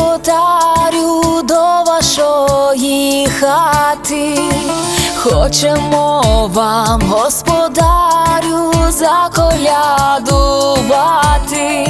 Господарю до вашої хати, хочемо вам, господарю, заколядувати.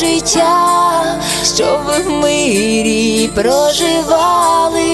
життя, що ви в мирі проживали.